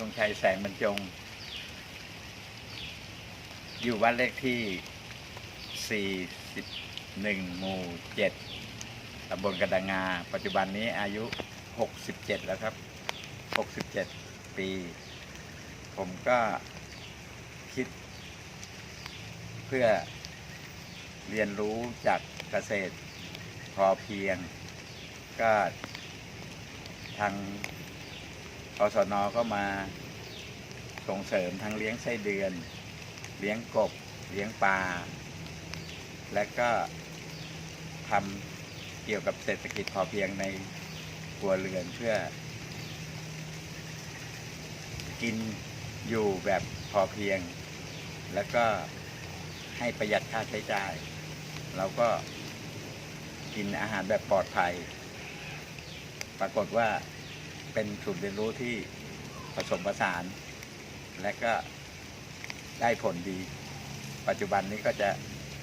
ทรงชัยแสงบรรจง อยู่บ้านเลขที่ 41 หมู่ 7 ตำบลกระดังงา ปัจจุบันนี้อายุ 67 แล้วครับ 67 ปี ผมก็คิด เพื่อเรียนรู้จากเกษตรพอเพียง ก็ทาง กศนก็มาส่งเสริมทั้งเลี้ยงไส้เดือน เลี้ยงกบ เลี้ยงปลา และก็ทำเกี่ยวกับเศรษฐกิจพอเพียงในครัวเรือนเพื่อ กินอยู่แบบพอเพียง แล้วก็ให้ประหยัดค่าใช้จ่ายเราก็กินอาหารแบบปลอดภัย ปรากฏว่า เป็นศูนย์เรียนรู้ที่ผสมผสาน และก็ได้ผลดี ปัจจุบันนี้ก็จะ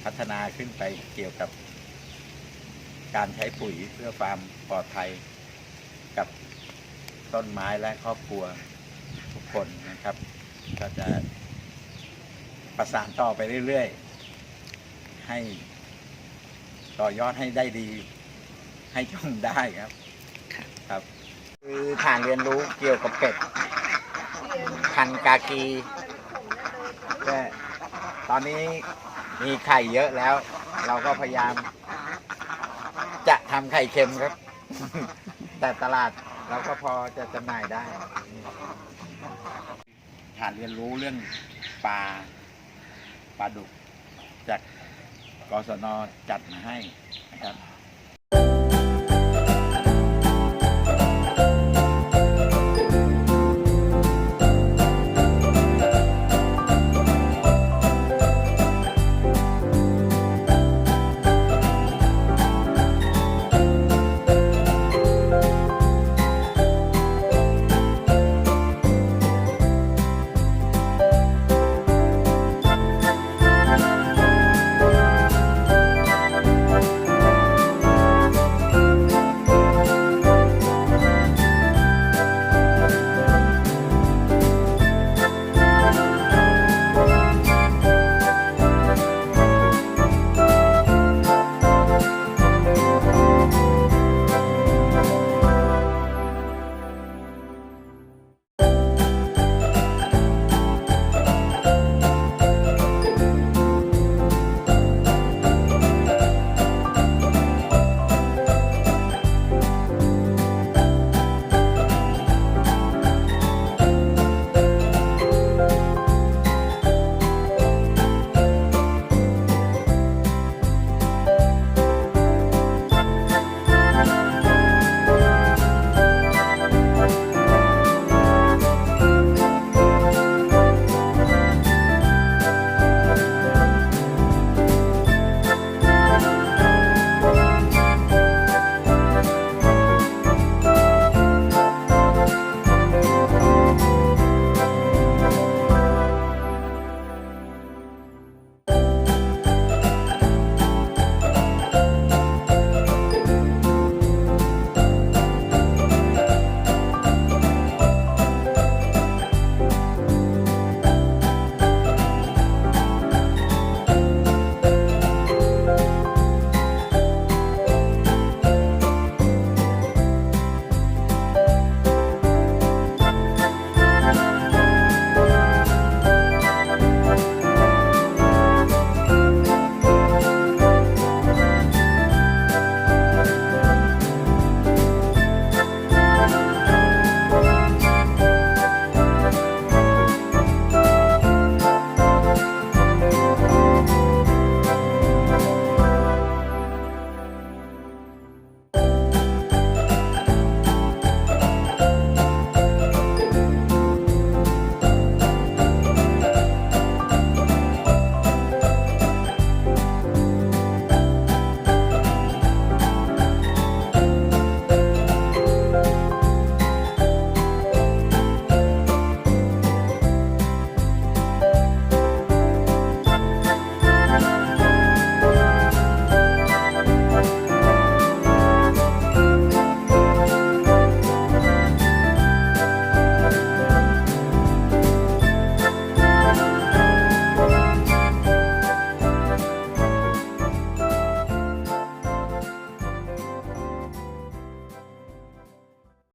พัฒนาขึ้นไปเกี่ยวกับ การใช้ปุ๋ยเพื่อความปลอดภัยกับต้นไม้และครอบครัวทุกคนนะครับ ก็จะประสานต่อไปเรื่อยๆ ให้ต่อยอดให้ได้ดี ให้จงได้ครับค่ะครับ คือฐานเรียนรู้เกี่ยวกับเป็ดพันกากีแต่ตอนนี้มีไข่เยอะแล้ว เราก็พยายาม จะทำไข่เค็มครับ แต่ตลาดเราก็พอจะจำหน่ายได้ฐานเรียนรู้เรื่องปลาปลาดุกจากกศนจัดมาให้นะครับ